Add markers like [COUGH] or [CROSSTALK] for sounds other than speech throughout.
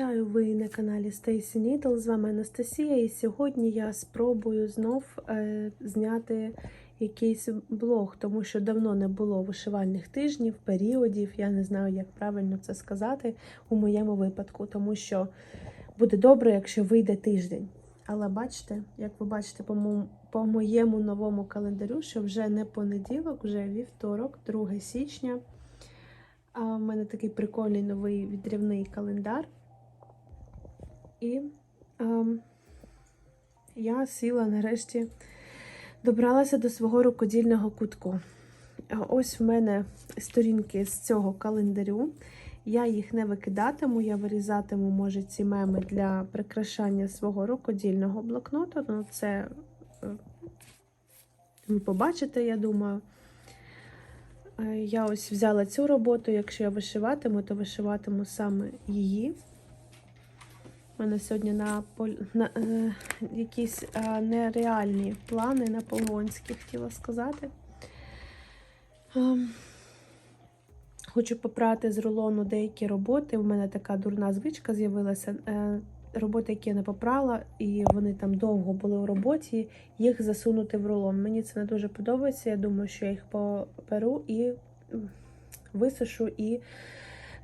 Вітаю ви на каналі Stacy Needle, з вами Анастасія, і сьогодні я спробую знов е, зняти якийсь блог, тому що давно не було вишивальних тижнів, періодів. Я не знаю, як правильно це сказати у моєму випадку, тому що буде добре, якщо вийде тиждень. Але бачите, як ви бачите по, мо- по моєму новому календарю, що вже не понеділок, вже вівторок, 2 січня. В мене такий прикольний новий відрівний календар. І ем, я сіла нарешті, добралася до свого рукодільного кутку. Ось в мене сторінки з цього календарю. Я їх не викидатиму, я вирізатиму, може, ці меми для прикрашання свого рукодільного блокноту. Ну, це е, ви побачите, я думаю. Е, Я ось взяла цю роботу. Якщо я вишиватиму, то вишиватиму саме її. У мене сьогодні на, на е, якісь е, нереальні плани наполеонські, хотіла сказати. Ем, хочу попрати з рулону деякі роботи. У мене така дурна звичка з'явилася. Е, роботи, які я не попрала, і вони там довго були у роботі, їх засунути в рулон. Мені це не дуже подобається. Я думаю, що я їх поперу і висушу і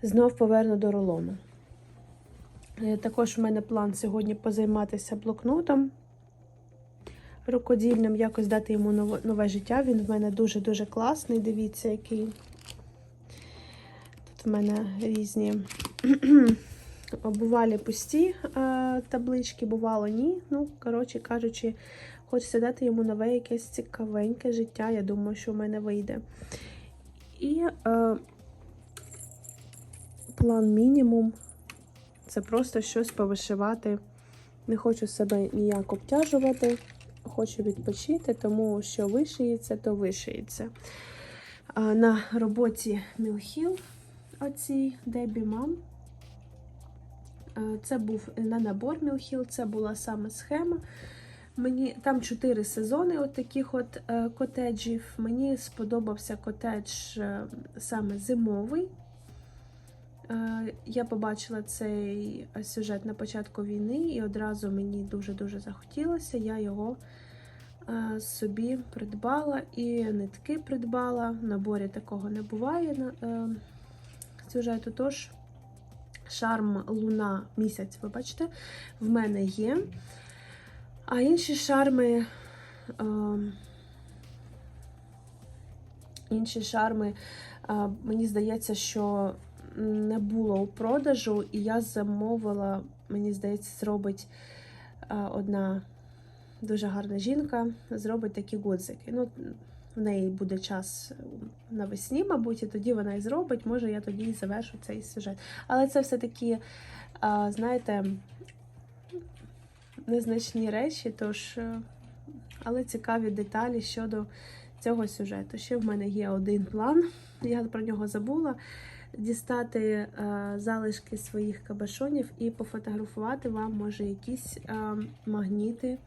знов поверну до рулону. Е, Також у мене план сьогодні позайматися блокнотом рукодільним, якось дати йому нове, нове життя. Він в мене дуже-дуже класний. Дивіться, який. Тут в мене різні [CLEARS THROAT] бувалі пусті е, таблички, бувало ні. Ну, коротше кажучи, хочеться дати йому нове якесь цікавеньке життя. Я думаю, що в мене вийде. І е, план мінімум це просто щось повишивати. Не хочу себе ніяк обтяжувати, хочу відпочити, тому що вишиється, то вишиється. На роботі Мілхіл, оцій Дебі Мам. Це був на набор Мілхіл, це була саме схема. Мені там чотири сезони от таких от е, котеджів. Мені сподобався котедж е, саме зимовий. Е, Я побачила цей сюжет на початку війни, і одразу мені дуже-дуже захотілося. Я його е, собі придбала і нитки придбала. В наборі такого не буває е, сюжету. Тож шарм Луна місяць, ви бачите, в мене є. А інші шарми. Інші шарми, мені здається, що не було у продажу, і я замовила, мені здається, зробить е, одна дуже гарна жінка, зробить такі гудзики. Ну, в неї буде час навесні, мабуть, і тоді вона і зробить. Може, я тоді і завершу цей сюжет. Але це все такі, е, знаєте, незначні речі, тож, е, але цікаві деталі щодо цього сюжету. Ще в мене є один план, я про нього забула. Дістати е, залишки своїх кабашонів і пофотографувати вам, може, якісь е, магніти.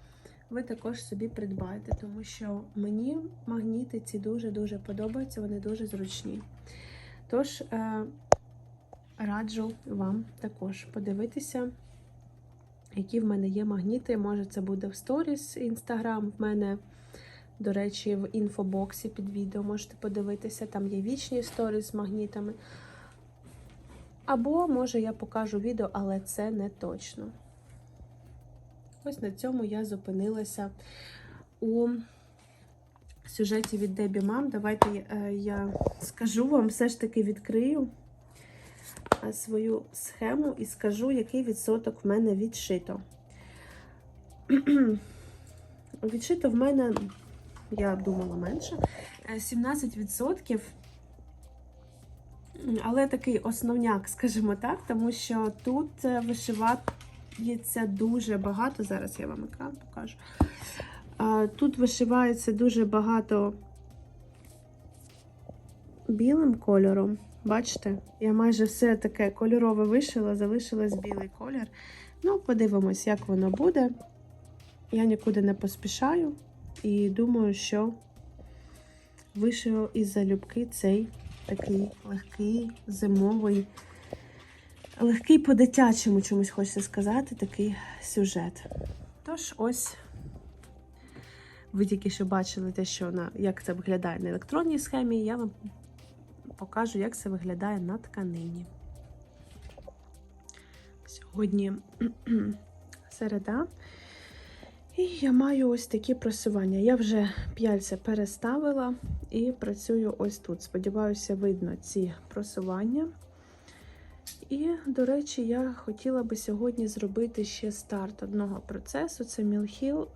Ви також собі придбаєте, тому що мені магніти ці дуже-дуже подобаються, вони дуже зручні. Тож, е, раджу вам також подивитися, які в мене є магніти. Може, це буде в сторіс Інстаграм. В мене, до речі, в інфобоксі під відео можете подивитися. Там є вічні сторіс з магнітами. Або, може, я покажу відео, але це не точно. Ось на цьому я зупинилася у сюжеті від Дебі Мам. Давайте е, я скажу вам, все ж таки відкрию е, свою схему і скажу, який відсоток в мене відшито. [CLEARS THROAT] Відшито в мене, я думала, менше. е, 17%. Але такий основняк, скажімо так, тому що тут е, вишивається дуже багато. Зараз я вам екран покажу. Тут вишивається дуже багато білим кольором. Бачите, я майже все таке кольорове вишила, залишилась білий колір. Ну, подивимось, як воно буде. Я нікуди не поспішаю і думаю, що вишию із залюбки цей такий легкий зимовий легкий по-дитячому чомусь хочеться сказати, такий сюжет. Тож, ось ви тільки що бачили те, що на як це виглядає на електронній схемі, я вам покажу, як це виглядає на тканині. Сьогодні [CLEARS THROAT] середа. І я маю ось такі просування. Я вже п'яльця переставила і працюю ось тут. Сподіваюся, видно ці просування. І, до речі, я хотіла би сьогодні зробити ще старт одного процесу. Це Мілхіл,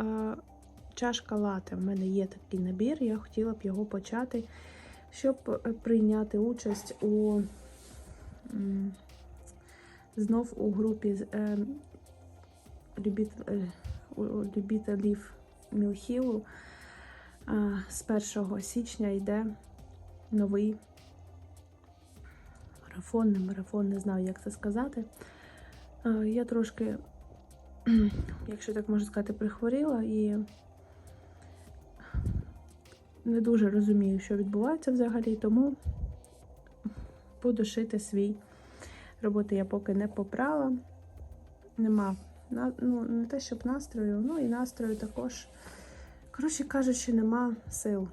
чашка лате. У мене є такий набір, я хотіла б його почати, щоб прийняти участь у знов у групі е, любіт, е, любителів Мілхілу. З 1 січня йде новий марафон, не марафон, не знаю, як це сказати. Я трошки, [CLEARS THROAT] якщо так можна сказати, прихворіла і не дуже розумію, що відбувається взагалі, тому буду шити свій. Роботи я поки не попрала. Нема ну, не те, щоб настрою, ну і настрою також. Коротше кажучи, нема сил.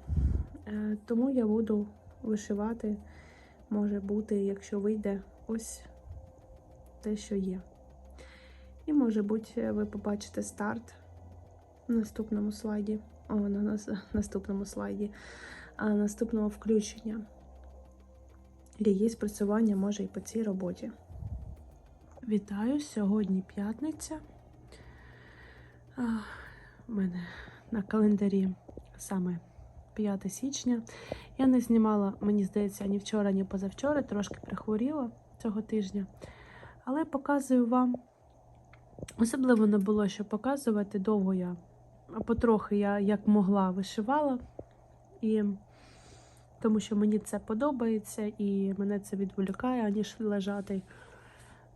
Е, тому я буду вишивати, може бути, якщо вийде ось те, що є. І, може бути, ви побачите старт на наступному слайді. О, на нас- [LAUGHS] наступному слайді, а наступного включення. Є спрацювання може і по цій роботі. Вітаю! Сьогодні п'ятниця. У мене на календарі саме 5 січня. Я не знімала, мені здається, ні вчора, ні позавчора, трошки прихворіла цього тижня. Але показую вам. Особливо не було що показувати. Довго я, а потрохи я як могла вишивала. І тому що мені це подобається і мене це відволікає, аніж лежати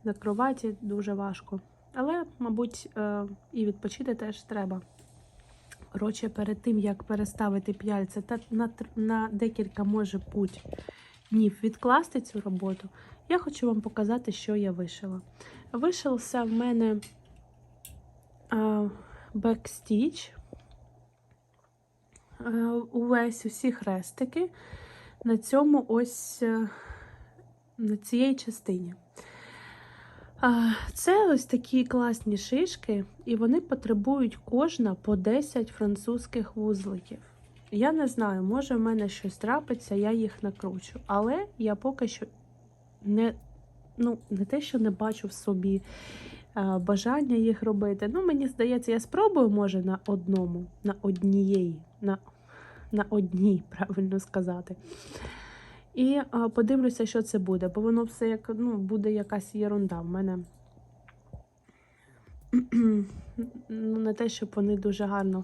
на кроваті дуже важко. Але, мабуть, е, і відпочити теж треба. Коротше, перед тим, як переставити п'яльця та на, на декілька, може бути, днів відкласти цю роботу, я хочу вам показати, що я вишила. Вишився в мене е, бекстіч, е, увесь усі хрестики на цьому ось на цієї частині. Це ось такі класні шишки, і вони потребують кожна по 10 французьких вузликів. Я не знаю, може в мене щось трапиться, я їх накручу. Але я поки що не, ну, не те, що не бачу в собі бажання їх робити. Ну, мені здається, я спробую, може, на одному, на однієї, на, на одній, [LAUGHS] правильно сказати. І а, подивлюся, що це буде, бо воно все як ну, буде якась єрунда. В мене [CLEARS THROAT] ну, не те, щоб вони дуже гарно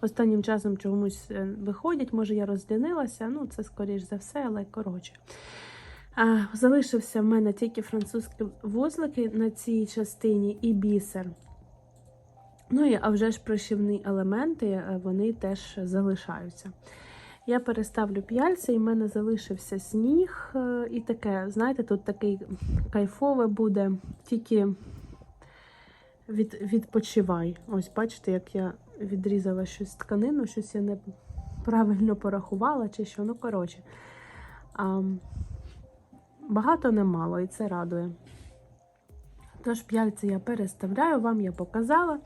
останнім часом чомусь е, виходять. Може, я розділилася, ну це скоріш за все, але коротше. А, залишився в мене тільки французькі вузлики на цій частині і бісер. Ну і а вже ж пришивні елементи, е, вони теж залишаються. Я переставлю п'яльця, і в мене залишився сніг. е, І таке, знаєте, тут такий кайфове буде, тільки від, відпочивай. Ось, бачите, як я відрізала щось тканину, щось я неправильно порахувала чи що. Ну, коротше. А, багато немало, і це радує. Тож п'яльці я переставляю, вам я показала.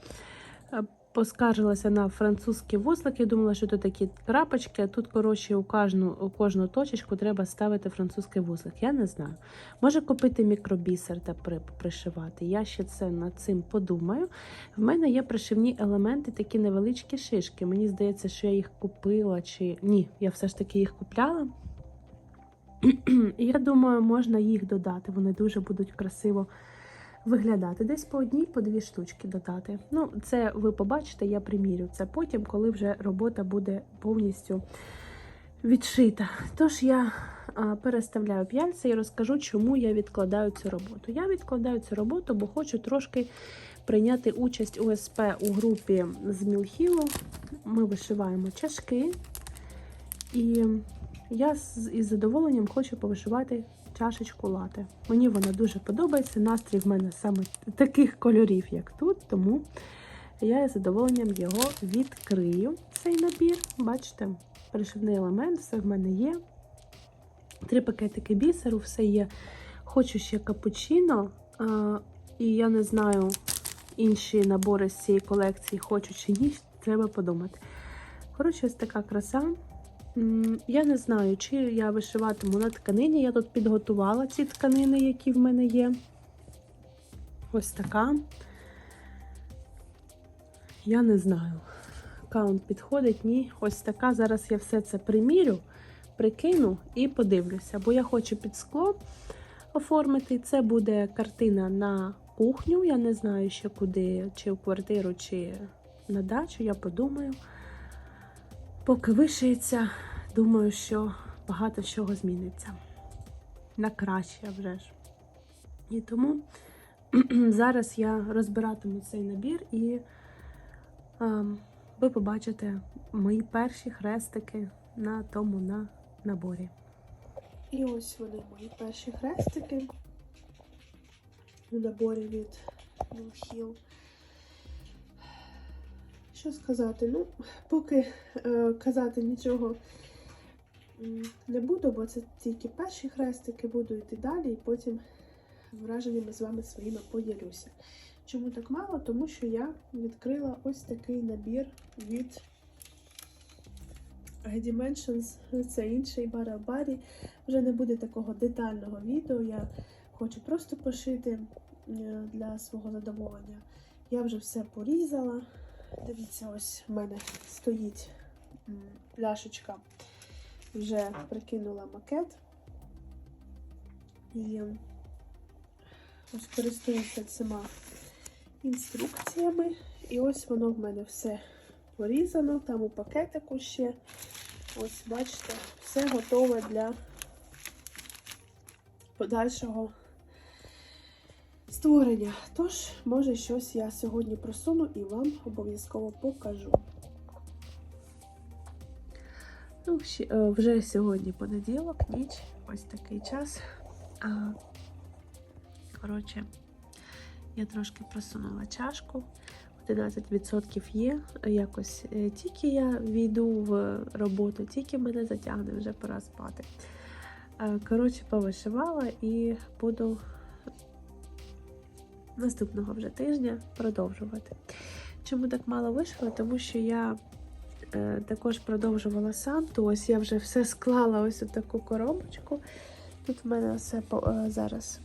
Поскаржилася на французькі вузлики, думала, що тут такі крапочки, а тут, коротше, у кожну, у кожну точечку треба ставити французький вузлик. Я не знаю. Може купити мікробісер та при, пришивати. Я ще це над цим подумаю. В мене є пришивні елементи, такі невеличкі шишки. Мені здається, що я їх купила чи ні, я все ж таки їх купляла. [CLEARS THROAT] Я думаю, можна їх додати. Вони дуже будуть красиво виглядати. Десь по одній, по дві штучки додати. Ну, це ви побачите, я примірю це потім, коли вже робота буде повністю відшита. Тож я переставляю п'яльця і розкажу, чому я відкладаю цю роботу. Я відкладаю цю роботу, бо хочу трошки прийняти участь у СП у групі з Мілхілу. Ми вишиваємо чашки. І я із задоволенням хочу повишивати чашечку лати. Мені вона дуже подобається. Настрій в мене саме таких кольорів, як тут, тому я із задоволенням його відкрию. Цей набір. Бачите, пришивний елемент, все в мене є. Три пакетики бісеру, все є. Хочу ще капучино. А, і я не знаю інші набори з цієї колекції, хочу чи ні, треба подумати. Коротше, ось така краса. Я не знаю, чи я вишиватиму на тканині. Я тут підготувала ці тканини, які в мене є. Ось така. Я не знаю. Каунт підходить, ні. Ось така. Зараз я все це примірю, прикину і подивлюся. Бо я хочу під скло оформити. Це буде картина на кухню. Я не знаю ще куди, чи в квартиру, чи на дачу. Я подумаю. Поки вишиється, думаю, що багато чого зміниться. На краще вже ж. І тому [CLEARS THROAT] зараз я розбиратиму цей набір і ем, ви побачите мої перші хрестики на тому на наборі. І ось вони мої перші хрестики у наборі від Hill. Що сказати? Ну, поки е, казати нічого не буду, бо це тільки перші хрестики, буду йти далі і потім враженнями з вами своїми поділюся. Чому так мало? Тому що я відкрила ось такий набір від Dimensions, це інший барабарі. Вже не буде такого детального відео. Я хочу просто пошити е, для свого задоволення. Я вже все порізала. Дивіться, ось в мене стоїть пляшечка. Вже прикинула макет. І ось користуюся цими інструкціями. І ось воно в мене все порізано. Там у пакетику ще. Ось, бачите, все готове для подальшого створення. Тож, може, щось я сьогодні просуну і вам обов'язково покажу. Ну, е, вже сьогодні понеділок, ніч, ось такий час. А, коротше, я трошки просунула чашку. 11% є. Якось е, тільки я війду в роботу, тільки мене затягне, вже пора спати. Е, Коротше, повишивала і буду наступного вже тижня продовжувати. Чому так мало вишила? Тому що я е, також продовжувала Санту. Ось я вже все склала ось у таку коробочку. Тут в мене все е, зараз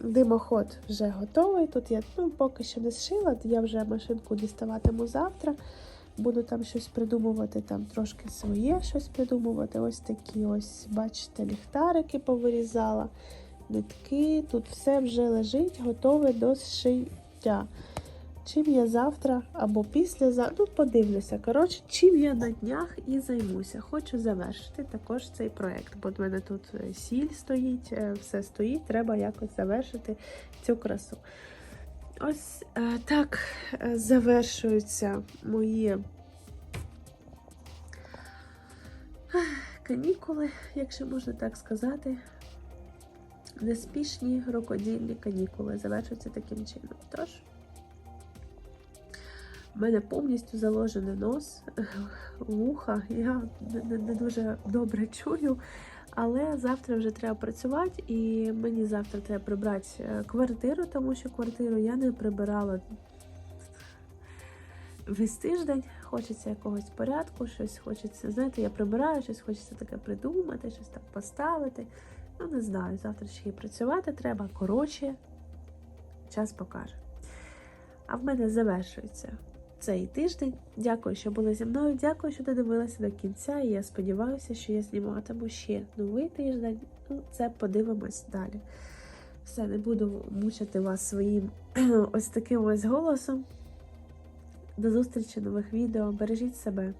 димоход вже готовий. Тут я ну, поки що не зшила, я вже машинку діставатиму завтра. Буду там щось придумувати, там трошки своє щось придумувати. Ось такі ось, бачите, ліхтарики повирізала, нитки. Тут все вже лежить, готове до зшиття. Чим я завтра або післязавтра, ну подивлюся. Коротше, чим я на днях і займуся. Хочу завершити також цей проект, бо в мене тут е, сіль стоїть, е, все стоїть, треба якось завершити цю красу. Ось е, так завершуються мої канікули, якщо можна так сказати. Неспішні рукодільні канікули завершуються таким чином. Тож. У мене повністю заложений нос, [LAUGHS] вуха. Я не, не, не дуже добре чую. Але завтра вже треба працювати, і мені завтра треба прибрати е, квартиру, тому що квартиру я не прибирала весь тиждень. Хочеться якогось порядку, щось хочеться. Знаєте, я прибираю, щось хочеться таке придумати, щось так поставити. Ну, не знаю, завтра ще й працювати треба. Коротше, час покаже. А в мене завершується цей тиждень. Дякую, що були зі мною. Дякую, що додивилися до кінця. І я сподіваюся, що я зніматиму ще новий тиждень. Ну, це подивимось далі. Все, не буду мучити вас своїм [CLEARS THROAT] ось таким ось голосом. До зустрічі нових відео. Бережіть себе.